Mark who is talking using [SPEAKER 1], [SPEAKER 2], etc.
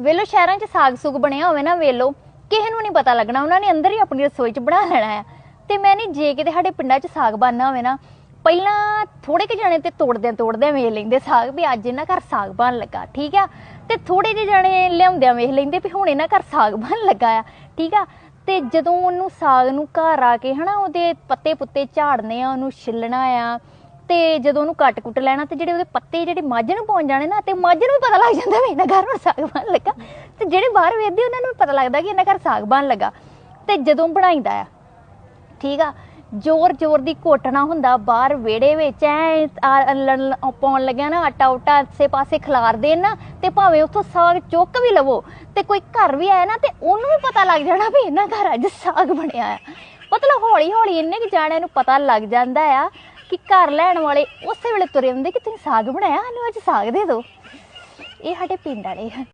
[SPEAKER 1] ਵੇਲੋ, ਸ਼ਹਿਰਾਂ 'ਚ ਸਾਗ ਸੁਗ ਬਣਿਆ ਹੋਵੇ ਨਾ, ਵੇਲੋ, ਕਿਸੇ ਨੂੰ ਨਹੀਂ ਪਤਾ ਲੱਗਣਾ। ਉਹਨਾਂ ਨੇ ਅੰਦਰ ਹੀ ਆਪਣੀ ਰਸੋਈ 'ਚ ਬਣਾ ਲੈਣਾ ਆ ਤੇ ਮੈਂ ਨਹੀਂ, ਜੇ ਕਿਤੇ ਸਾਡੇ ਪਿੰਡਾਂ 'ਚ ਸਾਗ ਬਣਨਾ ਹੋਵੇ ਨਾ, ਪਹਿਲਾਂ ਥੋੜੇ ਕੁ ਜਣੇ ਤੇ ਤੋੜਦਿਆਂ ਤੋੜਦਿਆਂ ਵੇਖ ਲੈਂਦੇ ਸਾਗ ਵੀ ਅੱਜ ਇਹਨਾਂ ਘਰ ਸਾਗ ਬਣ ਲੱਗਾ, ਠੀਕ ਆ? ਤੇ ਥੋੜੇ ਜਿਹੇ ਜਣੇ ਲਿਆਉਂਦਿਆਂ ਵੇਖ ਲੈਂਦੇ ਵੀ ਹੁਣ ਇਹਨਾਂ ਘਰ ਸਾਗ ਬਣ ਲੱਗਾ ਆ, ਠੀਕ ਆ? ਤੇ ਜਦੋਂ ਉਹਨੂੰ ਸਾਗ ਨੂੰ ਘਰ ਆ ਕੇ ਹਨਾ, ਉਹਦੇ ਪੱਤੇ ਪੁੱਤੇ ਝਾੜਨੇ ਆ, ਉਹਨੂੰ ਛਿੱਲਣਾ ਆ ਤੇ ਜਦੋਂ ਉਹਨੂੰ ਕੱਟ ਕੁੱਟ ਲੈਣਾ ਤੇ ਜਿਹੜੇ ਉਹਦੇ ਪੱਤੇ ਜਿਹੜੇ ਮੱਝ ਨੂੰ ਪਹੁੰਚ ਜਾਣੇ ਨਾ ਤੇ ਮੱਝ ਨੂੰ ਵੀ ਪਤਾ ਲੱਗ ਜਾਂਦਾ ਵੀ ਇਹਨਾਂ ਘਰ ਹੁਣ ਸਾਗ ਬਣ ਲੱਗਾ। ਤੇ ਜਿਹੜੇ ਬਾਹਰ ਵੇਖਦੇ ਉਹਨਾਂ ਨੂੰ ਪਤਾ ਲੱਗਦਾ ਕਿ ਇਹਨਾਂ ਘਰ ਸਾਗ ਬਣ ਲੱਗਾ। ਤੇ ਜਦੋਂ ਬਣਾਈਦਾ ਆ, ਠੀਕ ਆ, ਜ਼ੋਰ ਜ਼ੋਰ ਦੀ ਘੋਟਣਾ ਹੁੰਦਾ ਬਾਹਰ ਵਿਹੜੇ ਵਿੱਚ, ਐ ਪਾਉਣ ਲੱਗਿਆ ਨਾ ਆਟਾ ਉਟਾ ਆਸੇ ਪਾਸੇ ਖਿਲਾਰ ਦੇਣ ਨਾ ਤੇ ਭਾਵੇਂ ਉੱਥੋਂ ਸਾਗ ਚੁੱਕ ਵੀ ਲਵੋ, ਤੇ ਕੋਈ ਘਰ ਵੀ ਆਇਆ ਨਾ ਤੇ ਉਹਨੂੰ ਵੀ ਪਤਾ ਲੱਗ ਜਾਣਾ ਵੀ ਇਹਨਾਂ ਘਰ ਅੱਜ ਸਾਗ ਬਣਿਆ ਆ। ਮਤਲਬ ਹੌਲੀ ਹੌਲੀ ਇੰਨੇ ਕਿ ਜਾਣਿਆਂ ਨੂੰ ਪਤਾ ਲੱਗ ਜਾਂਦਾ ਆ ਕਿ ਘਰ ਲੈਣ ਵਾਲੇ ਉਸੇ ਵੇਲੇ ਤੁਰੇ ਹੁੰਦੇ ਕਿ ਤੁਸੀਂ ਸਾਗ ਬਣਾਇਆ? ਸਾਨੂੰ ਅੱਜ ਸਾਗ ਦੇ ਦਿਓ। ਇਹ ਸਾਡੇ ਪਿੰਡ ਵਾਲੇ ਹਨ।